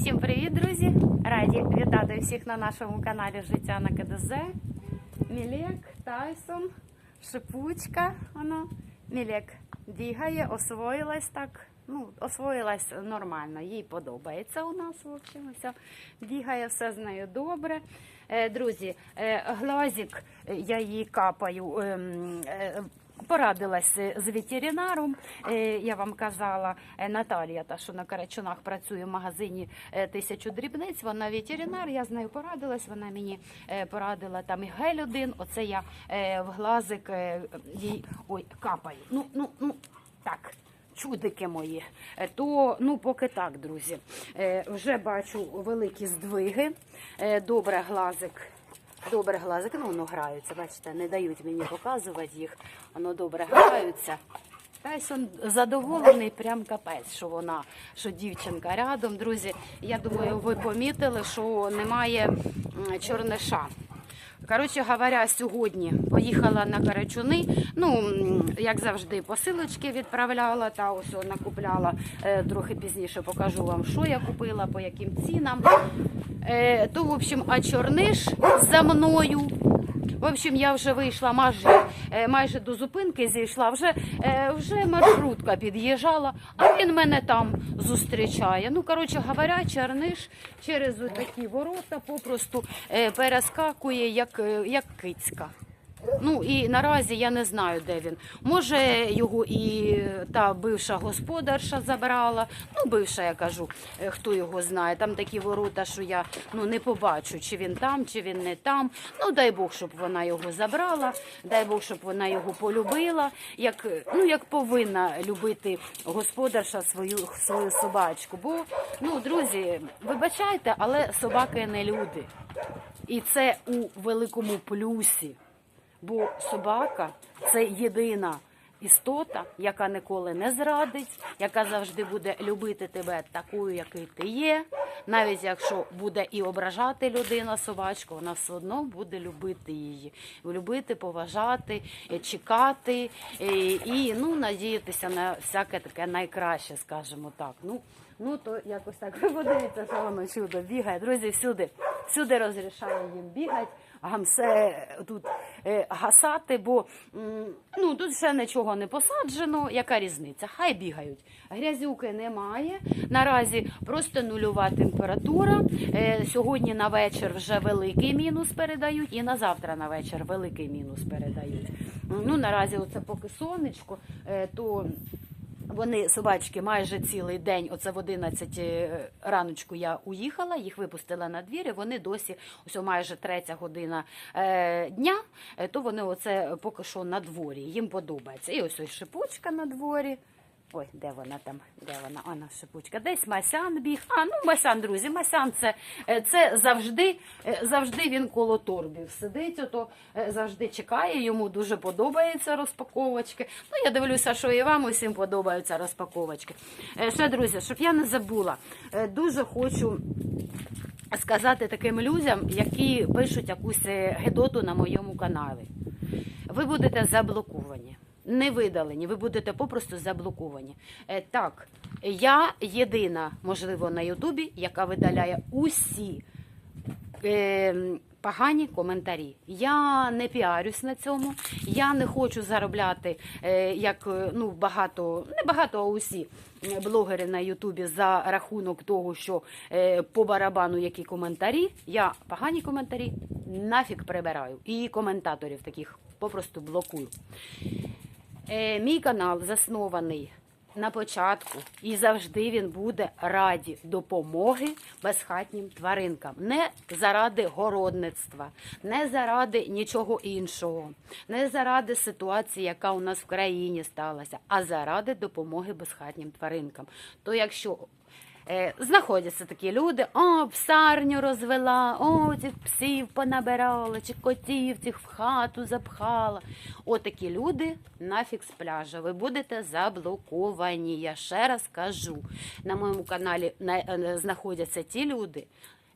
Всім привіт, друзі! Раді вітати всіх на нашому каналі Життя на КДЗ. Мілек, Тайсон, Шипучка. Воно. Мілек бігає, освоїлась так. Ну, освоїлась нормально, їй подобається у нас. В общем, все. Бігає, все з нею добре. Е, Друзі, е, глазик е, я їй капаю. Порадилась з ветеринаром. Е, Я вам казала, е, Наталія, та що на Карачунах працює в магазині е, тисячу дрібниць. Вона ветеринар. Я з нею порадилась. Вона мені порадила там і гель один. Оце я в глазик їй ой капаю. Ну, ну, ну так. Чудики мої, то ну поки так, друзі. Вже бачу великі здвиги. Добре глазик Добре глазик, ну воно граються, бачите, не дають мені показувати їх, воно добре граються. Тайсон задоволений, прям капець, що вона, що дівчинка рядом. Друзі, я думаю, ви помітили, що немає чорниша. Коротше говоря, сьогодні поїхала на Карачуни. Ну, як завжди, посилочки відправляла та ось накупляла. Е, трохи пізніше покажу вам, що я купила, по яким цінам. Е, то, в общем, а чорниш за мною. В общем, я вже вийшла майже, е, майже до зупинки, зійшла, вже, е, вже маршрутка під'їжджала, а він мене там зустрічає. Ну, коротше говоря, черниш через такі ворота попросту е, перескакує, як, як кицька. Ну і наразі я не знаю, де він. Може, його і та бивша господарша забрала. Ну, бивша, я кажу, е, хто його знає. Там такі ворота, що я ну не побачу, чи він там, чи він не там. Ну дай Бог, щоб вона його забрала, дай Бог, щоб вона його полюбила, як ну як повинна любити господарша свою свою собачку. Бо ну, друзі, вибачайте, але собаки не люди. І це у великому плюсі. Бо собака це єдина істота, яка ніколи не зрадить, яка завжди буде любити тебе такою, який ти є. Навіть якщо буде і ображати людина собачку, вона все одно буде любити її, любити, поважати, е, чекати е, і ну надіятися на всяке таке найкраще, скажімо так. Ну ну то якось так подивіться, що воно чудо бігає. Друзі, всюди, всюди розрішаю їм бігати гамсе тут е, гасати, бо ну, тут ще нічого не посаджено. Яка різниця? Хай бігають. Грязюки немає. Наразі просто нульова температура. Е, сьогодні на вечір вже великий мінус передають, і на завтра на вечір великий мінус передають. Ну, наразі, оце поки сонечко, е, то. Вони собачки майже цілий день. Оце в 11 раночку я уїхала, їх випустила на двір, і Вони досі ось майже третя година е, дня. е, То вони оце поки що на дворі. Їм подобається. І ось ось шипучка на дворі. Ой, де вона там? Де вона? Вона шипучка. Десь Масян біг. А, ну Масян, друзі, Масян це, е, це завжди, е, завжди він коло торбів сидить, ото е, завжди чекає. Йому дуже подобаються розпаковочки. Ну, я дивлюся, що і вам усім подобаються розпаковочки. Ще, друзі, щоб я не забула, дуже хочу сказати таким людям, які пишуть якусь гедоту на моєму каналі. Ви будете заблоковані. Не видалені, ви будете попросту заблоковані. Е, так, я єдина, можливо, на Ютубі, яка видаляє усі е, погані коментарі. Я не піарюсь на цьому. Я не хочу заробляти е, як ну багато, не багато, а усі блогери на Ютубі за рахунок того, що е, по барабану які коментарі. Я погані коментарі нафіг прибираю. І коментаторів таких попросту блокую. Е, мій канал заснований на початку і завжди він буде раді допомоги безхатнім тваринкам. Не заради городництва, не заради нічого іншого, не заради ситуації, яка у нас в країні сталася, а заради допомоги безхатнім тваринкам. То якщо знаходяться такі люди, о, псарню розвела, о, цих псів понабирала, чи котів цих в хату запхала. Отакі люди нафіг з пляжа. Ви будете заблоковані. Я ще раз кажу. На моєму каналі е, знаходяться ті люди,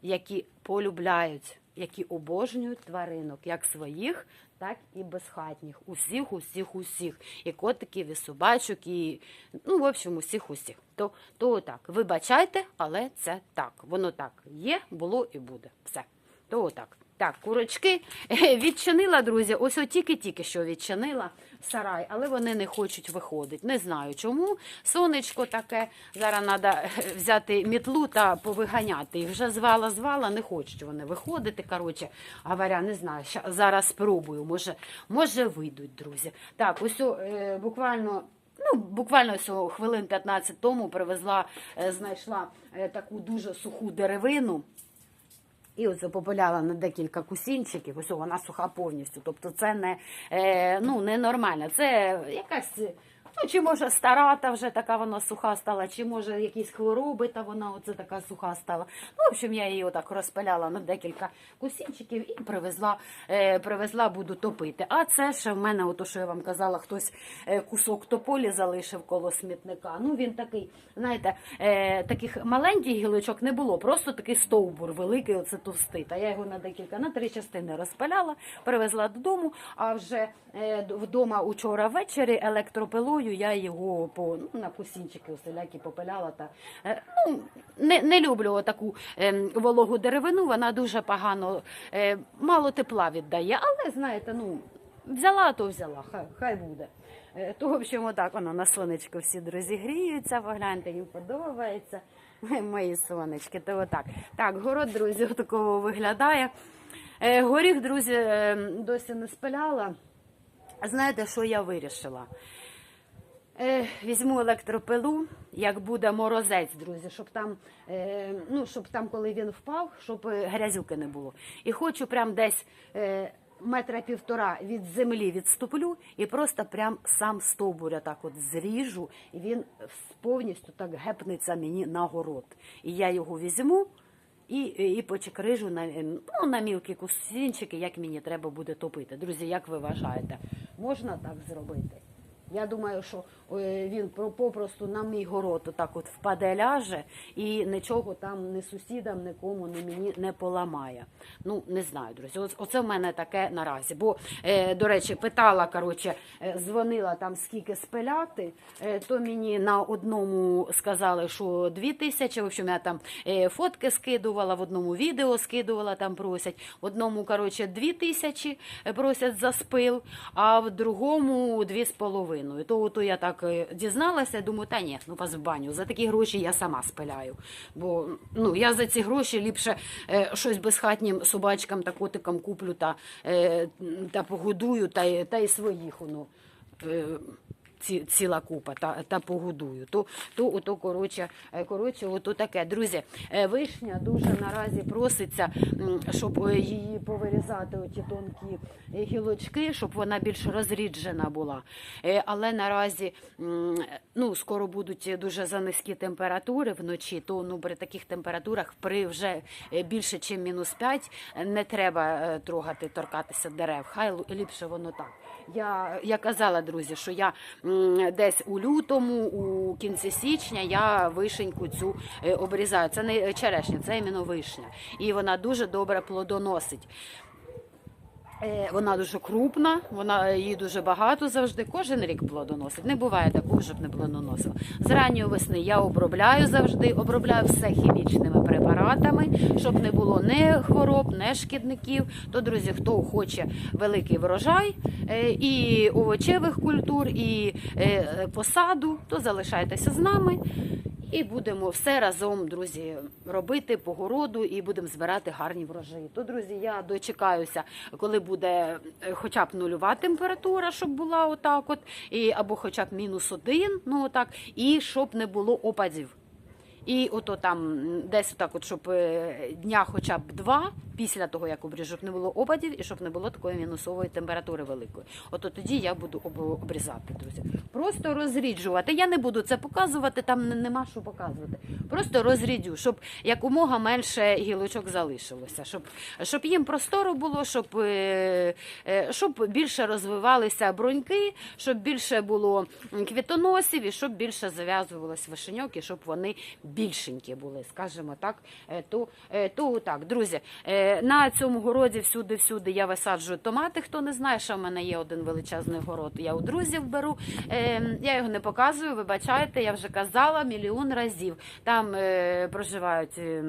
які полюбляють які обожнюють тваринок, як своїх, так і безхатніх. Усіх, усіх, усіх. І котиків, і собачок, і ну, в общем, усіх, усіх. То, то так. Вибачайте, але це так. Воно так є, було і буде. Все. То так. Так, курочки е, відчинила, друзі. Ось тільки-тільки що відчинила сарай, але вони не хочуть виходити. Не знаю чому. Сонечко таке. Зараз треба взяти мітлу та повиганяти. Їх вже звала, звала, не хочуть вони виходити. Коротше, говоря, не знаю. Зараз спробую. Може, може вийдуть, друзі. Так, ось е, буквально. Ну, буквально ось о, хвилин 15 тому привезла, е, знайшла е, таку дуже суху деревину. І оце попиляла на декілька кусінчиків, ось вона суха повністю. Тобто це не, е, ну, не нормально. Це якась, ну, чи може стара та вже така вона суха стала, чи може якісь хвороби, та вона оце така суха стала. Ну, в общем, я її отак розпиляла на декілька кусінчиків і привезла, е, привезла, буду топити. А це ще в мене, ото що я вам казала, хтось е, кусок тополі залишив коло смітника. Ну, він такий, знаєте, е, таких маленьких гілочок не було, просто такий стовбур великий, оце товстий. Та я його на декілька, на три частини розпиляла, привезла додому, а вже е, вдома учора ввечері електропилою я його по, ну, на кусінчики усілякі попиляла. Та, е, ну, не, не люблю таку е, вологу деревину, вона дуже погано, е, мало тепла віддає, але знаєте, ну, взяла, то взяла, хай, хай буде. Е, То, в общем, отак воно на сонечко всі друзі гріються, погляньте, їм подобається. Мої сонечки, то отак. Так, город, друзі, такого виглядає. Е, Горіх, друзі, е, досі не спиляла. Знаєте, що я вирішила? Е, візьму електропилу, як буде морозець, друзі, щоб там, е, ну, щоб там, коли він впав, щоб е, грязюки не було. І хочу прям десь метра півтора від землі відступлю і просто прям сам стовбур так от зріжу, і він повністю так гепнеться мені на город. І я його візьму. І, і почекрижу на, ну, на мілкі кусінчики, як мені треба буде топити. Друзі, як ви вважаєте, можна так зробити? Я думаю, що е, він попросту на мій город отак от впаде ляже і нічого там ні сусідам, нікому, ні мені не поламає. Ну, не знаю, друзі. Оце в мене таке наразі. Бо, е, до речі, питала, коротше, е, дзвонила там скільки спиляти, то мені на одному сказали, що дві тисячі. В общем, я там фотки скидувала, в одному відео скидувала, там просять. В одному, коротше, дві тисячі просять за спил, а в другому дві з половиною. То, то я так е, дізналася, думаю, та ні, ну вас в баню. За такі гроші я сама спиляю. Бо ну, я за ці гроші ліпше е, щось безхатнім собачкам та котикам куплю та, е, та погодую, та, та й своїх воно. Е, ці, ціла купа та, та погодую. То, то, ото, коротше, е, коротше, ото таке. Друзі, е, вишня дуже наразі проситься, щоб е, її повирізати, оті тонкі гілочки, щоб вона більш розріджена була. Але наразі ну, скоро будуть дуже занизькі температури вночі, то ну, при таких температурах при вже більше, ніж мінус 5, не треба трогати, торкатися дерев. Хай ліпше воно так. Я, я казала, друзі, що я десь у лютому, у кінці січня, я вишеньку цю е, обрізаю. Це не черешня, це іменно вишня. І вона дуже добре плодоносить. Е, Вона дуже крупна, вона е, її дуже багато завжди. Кожен рік плодоносить. Не буває такого, щоб не плодоносила. З ранньої весни я обробляю завжди, обробляю все хімічними препаратами, щоб не було ні хвороб, ні шкідників. То, друзі, хто хоче великий врожай е, і овочевих культур, і посаду, то залишайтеся з нами. І будемо все разом, друзі, робити по городу і будемо збирати гарні врожаї. То, друзі, я дочекаюся, коли буде е, хоча б нульова температура, щоб була отак, от, і, або хоча б мінус один, ну отак, і щоб не було опадів. І ото там десь так, от, щоб е, дня хоча б два після того, як обріжу, щоб не було опадів і щоб не було такої мінусової температури великої. Ото тоді я буду обрізати, друзі. Просто розріджувати. Я не буду це показувати, там нема що показувати. Просто розрідю, щоб якомога менше гілочок залишилося, щоб, щоб їм просторо було, щоб, е, е, щоб більше розвивалися броньки, щоб більше було квітоносів і щоб більше зав'язувалось вишеньок, і щоб вони більшенькі були, скажімо так. То, е, то так, друзі, на цьому городі всюди-всюди я висаджую томати. Хто не знає, що в мене є один величезний город. Я у друзів беру. Е, я його не показую, вибачайте, я вже казала мільйон разів. Там е, проживають е,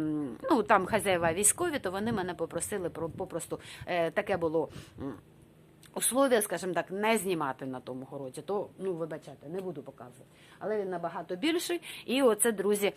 ну там хазяїва військові, то вони мене попросили про попросту е, таке було. Условия, скажімо так, не знімати на тому городі, то ну вибачайте, не буду показувати. Але він набагато більший. І оце, друзі,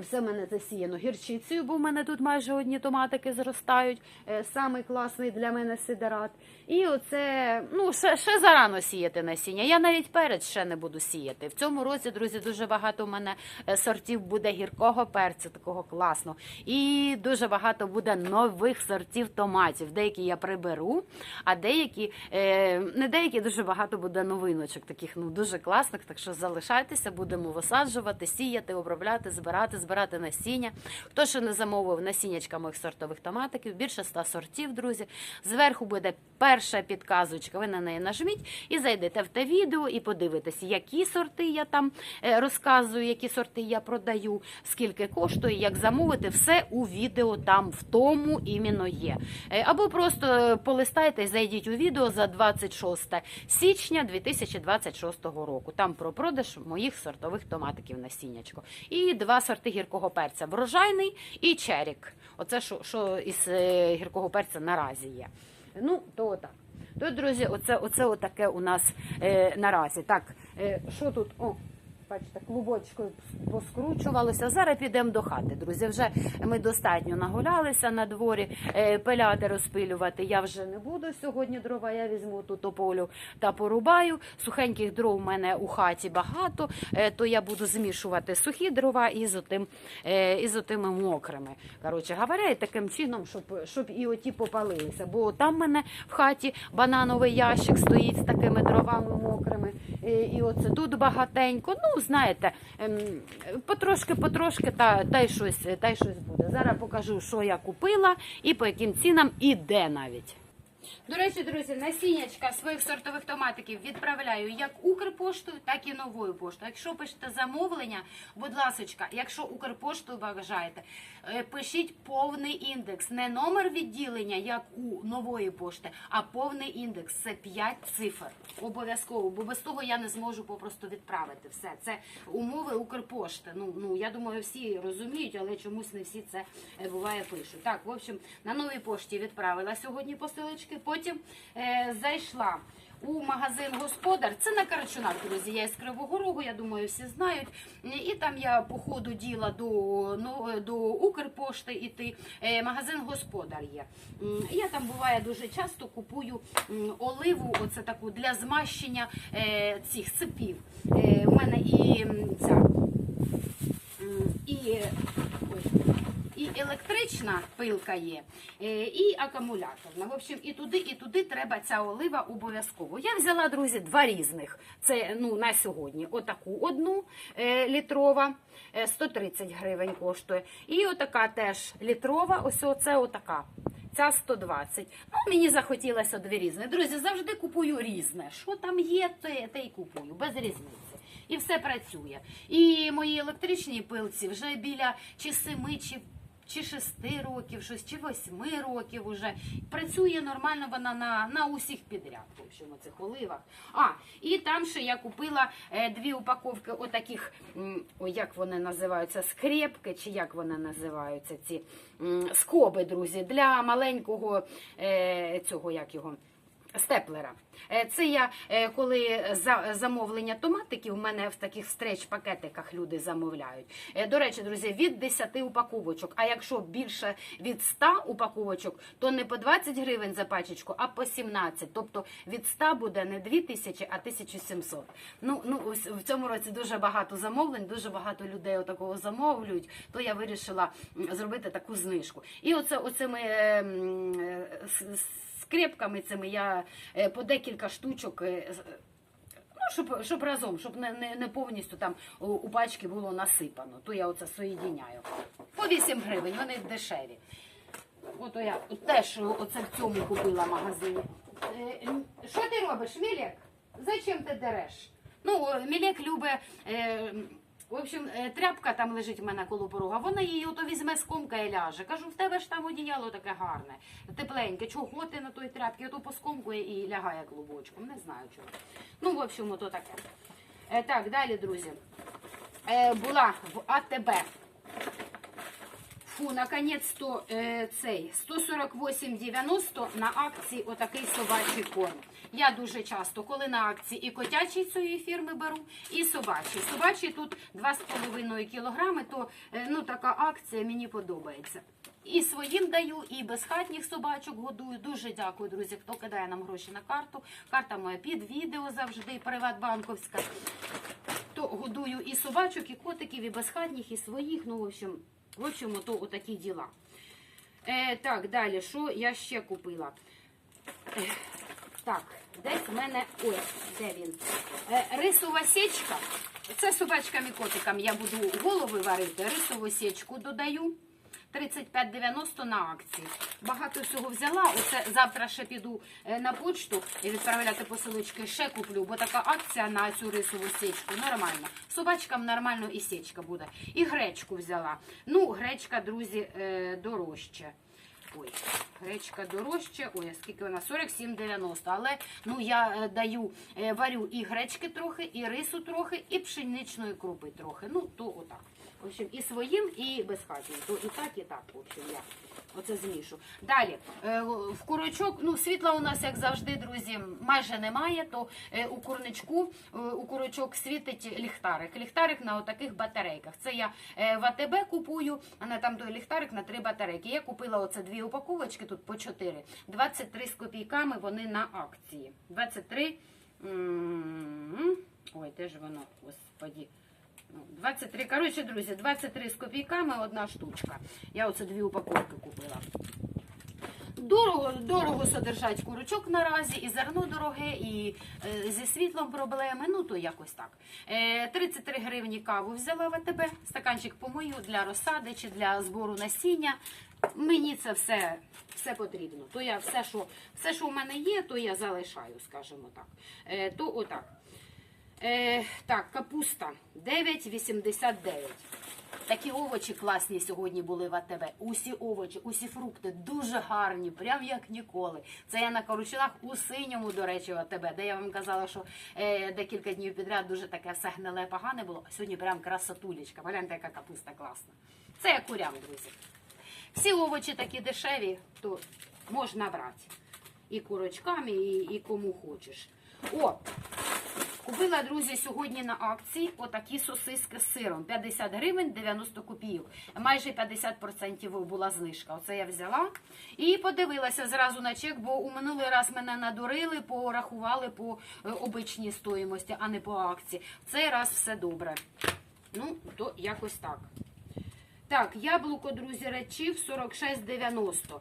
все в мене засіяно гірчицею, бо в мене тут майже одні томатики зростають. Е, Самий класний для мене сидерат. І оце, ну, ще, ще зарано сіяти насіння. Я навіть перець ще не буду сіяти. В цьому році, друзі, дуже багато в мене е, сортів буде гіркого перцю, такого класного. І дуже багато буде нових сортів томатів. Деякі я приберу, а деякі, е, не деякі, дуже багато буде новиночок, таких ну дуже класних. Так що залишайтеся, будемо висаджувати, сіяти, обробляти, збирати, збирати насіння. Хто ще не замовив насіннячка моїх сортових томатиків, більше ста сортів, друзі. Зверху буде перша підказочка. Ви на неї нажміть і зайдете в те відео і подивитесь, які сорти я там е, розказую, які сорти я продаю, скільки коштує, як замовити. Все у відео там в тому іменно є. Е, Або просто полистайте, зайдіть у відео за 26 січня 2026 року. Там про продаж моїх сортових томатиків насіннячко. І два сорти гіркого перця: врожайний і черік. Оце що, що із е, гіркого перця наразі є. Ну, то отак. То, друзі, оце, оце отаке у нас е, наразі. Так, е, що тут? О, бачите, клубочкою поскручувалося. Зараз підемо до хати, друзі. Вже ми достатньо нагулялися на дворі. Е, пиляти, розпилювати я вже не буду сьогодні дрова. Я візьму ту тополю та порубаю. Сухеньких дров у мене у хаті багато, е, то я буду змішувати сухі дрова із отим, е, із отими мокрими. Коротше говоря, таким чином, щоб, щоб і оті попалилися. Бо там в мене в хаті банановий ящик стоїть з такими дровами мокрими. І, і оце тут багатенько. Ну, знаєте, ем, потрошки, потрошки, та, та, й щось, та й щось буде. Зараз покажу, що я купила і по яким цінам, і де навіть. До речі, друзі, насіннячка своїх сортових томатиків відправляю як Укрпоштою, так і новою поштою. Якщо пишете замовлення, будь ласочка, якщо Укрпоштою бажаєте, е, пишіть повний індекс, не номер відділення, як у нової пошти, а повний індекс. Це 5 цифр. Обов'язково, бо без того я не зможу попросту відправити все. Це умови Укрпошти. Ну, ну я думаю, всі розуміють, але чомусь не всі це е, буває пишуть. Так, в общем, на новій пошті відправила сьогодні посилочки. Потім е, зайшла у магазин Господар. Це на Карачунах, друзі. Я із Кривого Рогу, я думаю, всі знають. І там я по ходу діла до, ну, до Укрпошти іти. Е, магазин Господар є. Я там буває дуже часто купую оливу, оце таку для змащення е, цих цепів. Е, у мене і ця і електрична пилка є, е, і акумуляторна. В общем, і туди, і туди треба ця олива обов'язково. Я взяла, друзі, два різних. Це ну, на сьогодні. Отаку одну е, літрова, е, 130 гривень коштує. І отака теж літрова, ось оце отака. Ця 120. Ну, мені захотілося дві різні. Друзі, завжди купую різне. Що там є, те, те й купую, без різниці. І все працює. І мої електричні пилці вже біля чи семи, чи чи шести років, щось, чи восьми років уже. Працює нормально вона на, на усіх підряд, в общем, цих оливах. А, і там ще я купила е, дві упаковки отаких, о, як вони називаються, скрепки, чи як вони називаються, ці скоби, друзі, для маленького е, цього, як його. Степлера. Е, Це я е, коли за замовлення томатиків, у мене в таких стреч-пакетиках люди замовляють. Е, До речі, друзі, від 10 упаковочок. А якщо більше від 100 упаковочок, то не по 20 гривень за пачечку, а по 17. Тобто від 100 буде не 2000, а 1700. Ну, ну в цьому році дуже багато замовлень, дуже багато людей отакого замовлюють, то я вирішила зробити таку знижку. І оце оцими е, е, с- с- скрепками цими я е, по декілька штучок. е, Ну, щоб, щоб разом, щоб не, не, не повністю там у, у пачки було насипано. То я оце соєдиняю. По 8 гривень, вони дешеві. Ото я теж оце в цьому купила в магазині. Е, Що ти робиш, Мілек? Зачем ти дереш? Ну, Мілек любить В общем, е, тряпка там лежить в мене коло порога. Вона її ото візьме скомкає ляже. Кажу, в тебе ж там одіяло таке гарне, тепленьке. Чого ти на той тряпці? Ото поскомкує і лягає клубочком. Не знаю чого. Ну, в общем, ото таке. Е, так, далі, друзі. Е, була в АТБ. Фу, наконець-то цей 148,90 на акції отакий собачий корм. Я дуже часто, коли на акції і котячий цієї фірми беру, і собачий. Собачий тут 2,5 кілограми, то е, ну, така акція мені подобається. І своїм даю, і безхатніх собачок годую. Дуже дякую, друзі, хто кидає нам гроші на карту. Карта моя під відео завжди, приватбанковська. То годую і собачок, і котиків, і безхатніх, і своїх. Ну, в общем, в общем, то отакі діла. Е, так, далі, що я ще купила? Е, так, десь в мене. Ой, де він? Е, рисова січка. Це собачкам і котикам я буду голови варити. Рисову січку додаю. 35,90 на акції. Багато всього взяла. Оце завтра ще піду е, на почту і відправляти посилочки. Ще куплю, бо така акція на цю рисову січку. Нормально. Собачкам нормально і січка буде. І гречку взяла. Ну, гречка, друзі, е, дорожче. Ой, гречка дорожча. Ой, а скільки вона? 47,90. Але ну я е, даю, е, варю і гречки трохи, і рису трохи, і пшеничної крупи трохи. Ну, то отак. В общем, і своїм, і безхатнім. То і так, і так, в общем, я оце змішу. Далі, е, в курочок, ну, світла у нас, як завжди, друзі, майже немає, то е, у курничку, е, у курочок світить ліхтарик. Ліхтарик на отаких батарейках. Це я в АТБ купую, а на там той ліхтарик на три батарейки. Я купила оце дві упаковочки, тут по 4. 23 з копійками вони на акції. 23. Ой, де ж воно, господі. Ну, 23, коротше, друзі, 23 з копійками одна штучка. Я оце дві упаковки купила. Дорого, дорого содержать курочок наразі, і зерно дороге, і е, зі світлом проблеми. Ну то якось так. Е, 33 гривні каву взяла в АТБ, стаканчик помию для розсади чи для збору насіння. Мені це все, все потрібно. То я все, що все, що в мене є, то я залишаю, скажімо так. Е, то отак. Е, так, капуста 9,89. Такі овочі класні сьогодні були в АТБ. Усі овочі, усі фрукти дуже гарні, прям як ніколи. Це я на Корочинах у синьому, до речі, в АТБ, де я вам казала, що е, декілька днів підряд дуже таке все гниле погане було. Сьогодні прям красотулечка. Гляньте, яка капуста класна. Це як курям, друзі. Всі овочі такі дешеві, то можна брати. І курочками, і, і кому хочеш. О, Купила, друзі, сьогодні на акції отакі сосиски з сиром. 50 гривень 90 копійок. Майже 50% була знижка. Оце я взяла. І подивилася зразу на чек, бо у минулий раз мене надурили, порахували по е, обичній стоїмості, а не по акції. В цей раз все добре. Ну, то якось так. Так, яблуко, друзі, речів 46,90.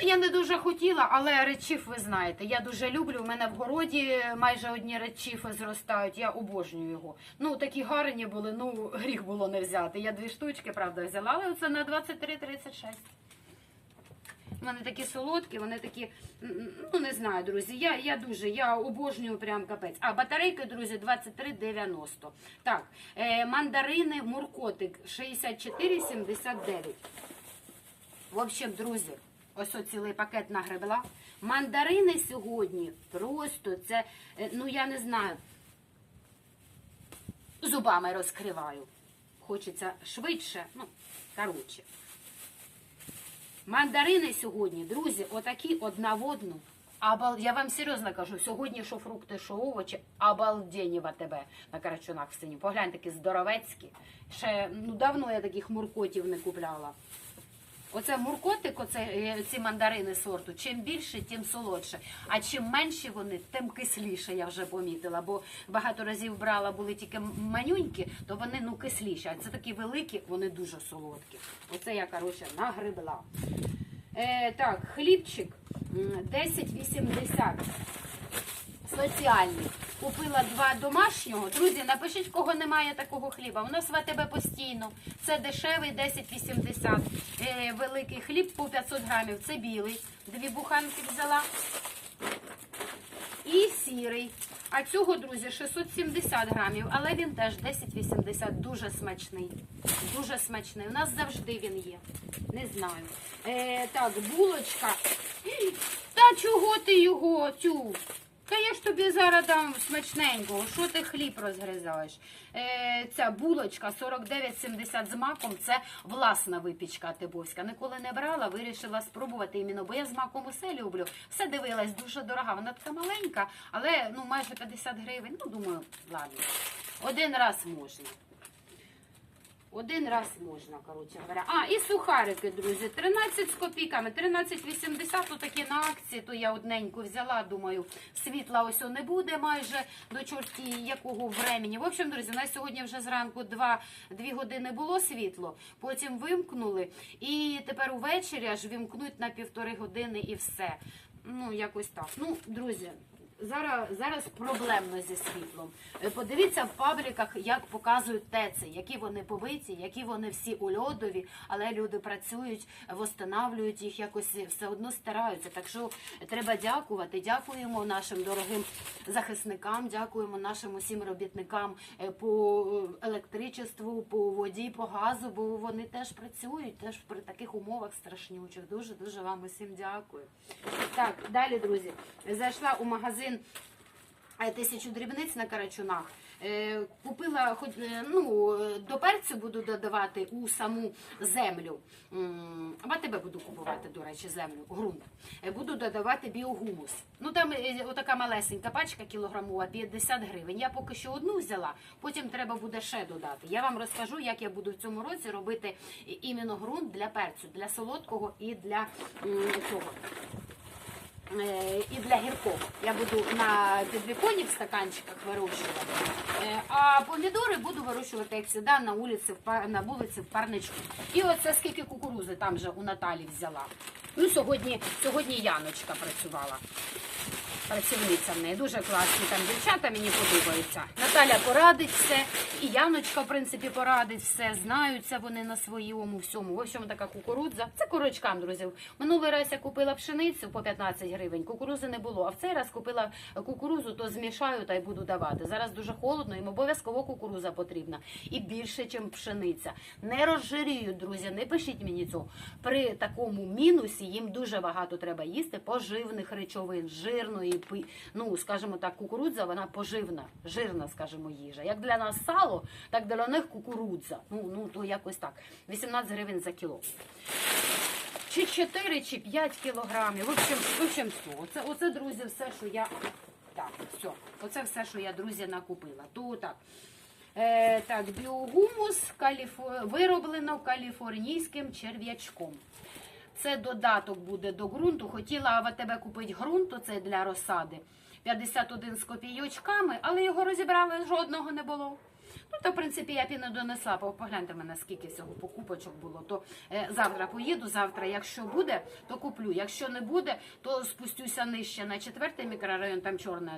Я не дуже хотіла, але речів ви знаєте. Я дуже люблю. У мене в городі майже одні речіфи зростають. Я обожнюю його. Ну такі гарні були. Ну гріх було не взяти. Я дві штучки, правда, взяла, але це на 23,36. У мене такі солодкі, вони такі, ну не знаю, друзі. Я, я дуже, я обожнюю прям капець. А батарейки, друзі, 23,90. Так, е, мандарини, муркотик 64,79. В общем, друзі, ось о цілий пакет нагребла. Мандарини сьогодні просто це, е, ну я не знаю, зубами розкриваю. Хочеться швидше, ну, коротше. Мандарини сьогодні, друзі, отакі одна в одну. Обал... Я вам серйозно кажу, сьогодні що фрукти, що овочі, обалдені в АТБ на карачунах в сині. Поглянь, такі здоровецькі. Ще ну, давно я таких муркотів не купляла. Оце муркотик, оце, е, ці мандарини сорту, чим більше, тим солодше. А чим менші вони, тим кисліше, я вже помітила. Бо багато разів брала, були тільки манюнькі, то вони ну кисліші. А це такі великі, вони дуже солодкі. Оце я, коротше, нагребла. Е, так, хлібчик м, 10,80. Соціальний. Купила два домашнього. Друзі, напишіть, кого немає такого хліба. У нас в АТБ постійно. Це дешевий 10,80. Е, великий хліб по 500 грамів. Це білий. Дві буханки взяла. І сірий А цього, друзі, 670 грамів, але він теж 10,80, дуже смачний. Дуже смачний. У нас завжди він є. Не знаю. Е, так, булочка. Та чого ти його, цю? Та я ж тобі зараз дам смачненького. Що ти хліб розгризаєш? Е, ця булочка 49,70 з маком. Це власна випічка Тибовська. Ніколи не брала, вирішила спробувати іменно, бо я з маком усе люблю. Все дивилась, дуже дорога. Вона така маленька, але ну майже 50 гривень. Ну, думаю, ладно. Один раз можна. Один раз можна, коротше говоря. А, і сухарики, друзі. 13 з копійками, 13,80, то такі на акції, то я одненьку взяла, думаю, світла ось не буде майже до чорті якого времени. В общем, друзі, у нас сьогодні вже зранку 2, 2 години було світло, потім вимкнули, і тепер увечері аж вимкнуть на півтори години і все. Ну, якось так. Ну, друзі, Зараз, зараз проблемно зі світлом. Е, Подивіться в пабліках, як показують ТЕЦи, які вони побиті, які вони всі ульодові, але люди працюють, восстанавлюють їх, якось все одно стараються. Так що треба дякувати. Дякуємо нашим дорогим захисникам, дякуємо нашим усім робітникам е, по електричеству, по воді, по газу, бо вони теж працюють, теж при таких умовах страшнючих. Дуже дуже вам усім дякую. Так, далі, друзі, зайшла у магазин е, тисячу дрібниць на карачунах. Е, Купила е, ну до перцю буду додавати у саму землю. А тебе буду купувати, до речі, землю, ґрунт. Е, Буду додавати біогумус. Ну там отака малесенька пачка кілограмова, 50 гривень. Я поки що одну взяла, потім треба буде ще додати. Я вам розкажу, як я буду в цьому році робити іменно ґрунт для перцю, для солодкого і для цього. Е, і для гіркого. Я буду на підвіконі в стаканчиках вирощувати. Е, А помідори буду вирощувати, як завжди, на вулиці, на вулиці в парничку. І оце скільки кукурузи там же у Наталі взяла. Ну, сьогодні, сьогодні Яночка працювала. Працівниця в неї дуже класні там дівчата, мені подобаються. Наталя порадить все, і Яночка, в принципі, порадить все. Знаються вони на своєму всьому. В общем, така кукурудза. Це курочкам, друзі. Минулий раз я купила пшеницю по 15 гривень, кукурузи не було. А в цей раз купила кукурузу, то змішаю та й буду давати. Зараз дуже холодно, їм обов'язково кукуруза потрібна. І більше, ніж пшениця. Не розжирюють, друзі, не пишіть мені цього. При такому мінусі їм дуже багато треба їсти поживних речовин, жирної, ну, скажімо так, кукурудза, вона поживна, жирна, скажімо, їжа. Як для нас сало, так для них кукурудза. Ну, ну то якось так. 18 гривень за кіло. Чи 4, чи 5 кілограмів. В общем, в общем, все. Оце, оце, друзі, все, що я. Так, все. Оце все, що я, друзі, накупила. То так. Е, так, біогумус каліфо... вироблено каліфорнійським черв'ячком. Це додаток буде до ґрунту. Хотіла в АТБ купити ґрунт, це для розсади. 51 з копійочками, але його розібрали, жодного не було. Ну, то, в принципі, я піну донесла, бо погляньте мене, скільки всього покупочок було. То е, завтра поїду, завтра, якщо буде, то куплю. Якщо не буде, то спустюся нижче на четвертий мікрорайон, там чорне